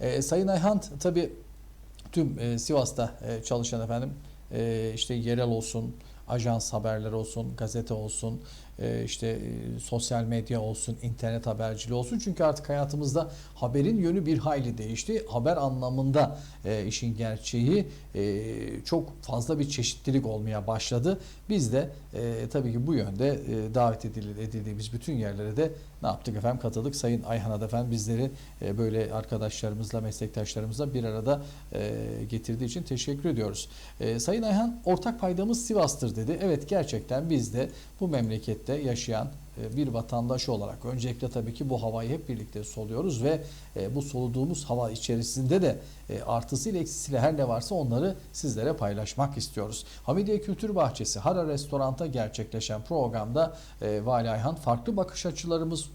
E, Sayın Ayhan tabii tüm e, Sivas'ta e, çalışan efendim e, işte yerel olsun, ajans haberleri olsun, gazete olsun, e, işte e, sosyal medya olsun, internet haberciliği olsun. Çünkü artık hayatımızda haberin yönü bir hayli değişti. Haber anlamında e, işin gerçeği çok fazla bir çeşitlilik olmaya başladı. Biz de tabii ki bu yönde davet edil- edildiğimiz bütün yerlere de ne yaptık efendim katıldık. Sayın Ayhan efendim bizleri böyle arkadaşlarımızla, meslektaşlarımızla bir arada getirdiği için teşekkür ediyoruz. Sayın Ayhan ortak paydamız Sivas'tır dedi. Evet gerçekten biz de bu memlekette yaşayan e, bir vatandaş olarak öncelikle tabii ki bu havayı hep birlikte soluyoruz ve e, bu soluduğumuz hava içerisinde de e, artısıyla eksisiyle her ne varsa onları sizlere paylaşmak istiyoruz. Hamidiye Kültür Bahçesi Hara Restorant'ta gerçekleşen programda Vali Ayhan farklı bakış açılarımız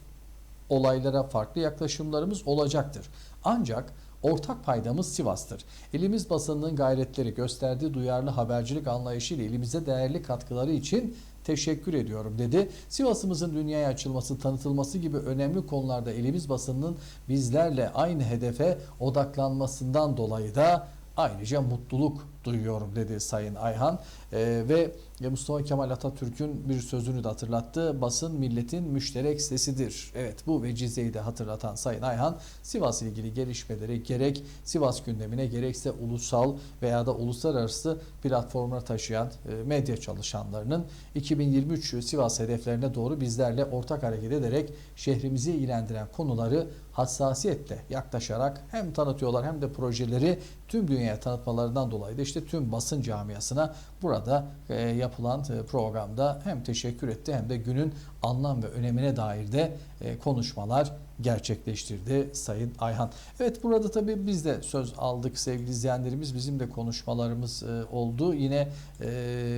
olaylara farklı yaklaşımlarımız olacaktır. Ancak ortak paydamız Sivas'tır. Elimiz basınının gayretleri gösterdiği duyarlı habercilik anlayışıyla elimize değerli katkıları için teşekkür ediyorum dedi. Sivas'ımızın dünyaya açılması, tanıtılması gibi önemli konularda elimiz basınının bizlerle aynı hedefe odaklanmasından dolayı da ayrıca mutluluk duyuyorum dedi Sayın Ayhan Ee, ve Mustafa Kemal Atatürk'ün bir sözünü de hatırlattı. Basın milletin müşterek sesidir. Evet bu vecizeyi de hatırlatan Sayın Ayhan Sivas ilgili gelişmeleri gerek Sivas gündemine gerekse ulusal veya da uluslararası platformlara taşıyan e, medya çalışanlarının 2023 Sivas hedeflerine doğru bizlerle ortak hareket ederek şehrimizi ilgilendiren konuları hassasiyetle yaklaşarak hem tanıtıyorlar hem de projeleri tüm dünyaya tanıtmalarından dolayı da işte tüm basın camiasına burada e, yapılan e, programda hem teşekkür etti hem de günün anlam ve önemine dair de e, konuşmalar gerçekleştirdi Sayın Ayhan. Evet burada tabii biz de söz aldık sevgili izleyenlerimiz. Bizim de konuşmalarımız e, oldu. Yine e,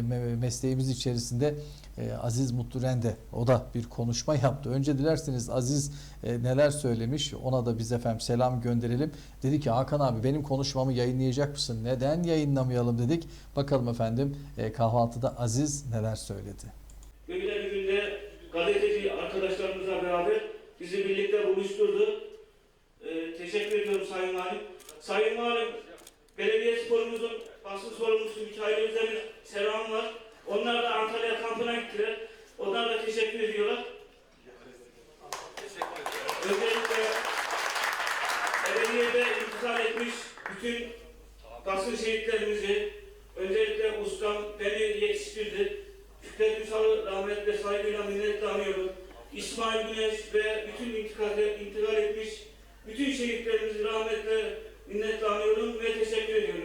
me- mesleğimiz içerisinde e, Aziz Mutluren de o da bir konuşma yaptı. Önce dilerseniz Aziz neler söylemiş ona da biz efendim selam gönderelim. Dedi ki Hakan abi benim konuşmamı yayınlayacak mısın? Neden yayınlamayalım dedik. Bakalım efendim kahvaltıda Aziz neler söyledi. Böyle bir günde gazeteci arkadaşlarımızla beraber bizi birlikte buluşturdu. Ee, teşekkür ediyorum Sayın Valim. Sayın Valim, belediye sporumuzun basın sorumlusu Mikail Özdemir selam var. Onlar da Antalya kampına gittiler. Onlar da teşekkür ediyorlar. Özellikle belediyede intizar etmiş bütün basın şehitlerimizi, öncelikle ustam beni yetiştirdi. Fikret Ünsal'ı rahmetle saygıyla minnetle anıyorum. İsmail Güneş ve bütün intikal, intikal etmiş bütün şehitlerimizi rahmetle minnetle anıyorum ve teşekkür ediyorum.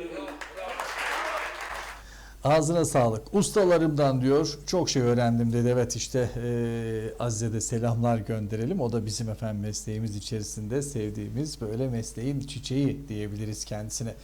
Ağzına sağlık. Ustalarımdan diyor çok şey öğrendim dedi. Evet işte e, Azize de selamlar gönderelim. O da bizim efendim mesleğimiz içerisinde sevdiğimiz böyle mesleğin çiçeği diyebiliriz kendisine.